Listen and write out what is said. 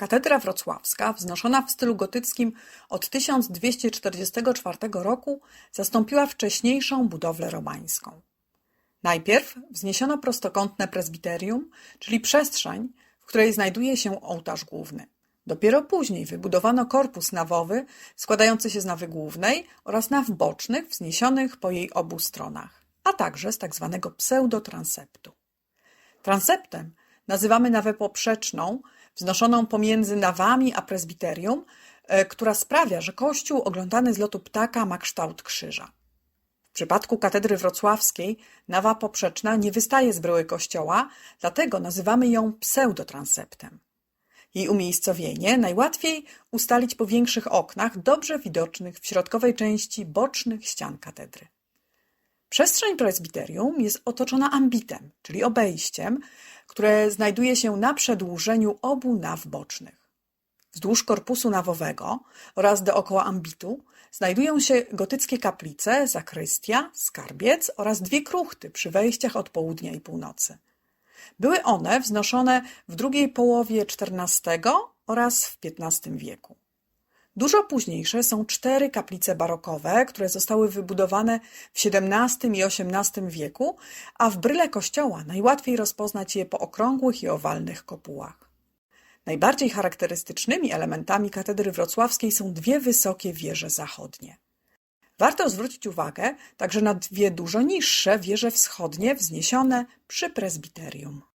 Katedra wrocławska, wznoszona w stylu gotyckim od 1244 roku, zastąpiła wcześniejszą budowlę romańską. Najpierw wzniesiono prostokątne prezbiterium, czyli przestrzeń, w której znajduje się ołtarz główny. Dopiero później wybudowano korpus nawowy składający się z nawy głównej oraz naw bocznych wzniesionych po jej obu stronach, a także z tzw. pseudotranseptu. Transeptem nazywamy nawę poprzeczną, wznoszoną pomiędzy nawami a prezbiterium, e, która sprawia, że kościół oglądany z lotu ptaka ma kształt krzyża. W przypadku katedry wrocławskiej nawa poprzeczna nie wystaje z bryły kościoła, dlatego nazywamy ją pseudotranseptem. Jej umiejscowienie najłatwiej ustalić po większych oknach, dobrze widocznych w środkowej części bocznych ścian katedry. Przestrzeń prezbiterium jest otoczona ambitem, czyli obejściem, które znajduje się na przedłużeniu obu naw bocznych. Wzdłuż korpusu nawowego oraz dookoła ambitu znajdują się gotyckie kaplice, zakrystia, skarbiec oraz dwie kruchty przy wejściach od południa i północy. Były one wznoszone w drugiej połowie XIV oraz w XV wieku. Dużo późniejsze są cztery kaplice barokowe, które zostały wybudowane w XVII i XVIII wieku, a w bryle kościoła najłatwiej rozpoznać je po okrągłych i owalnych kopułach. Najbardziej charakterystycznymi elementami katedry wrocławskiej są dwie wysokie wieże zachodnie. Warto zwrócić uwagę także na dwie dużo niższe wieże wschodnie wzniesione przy prezbiterium.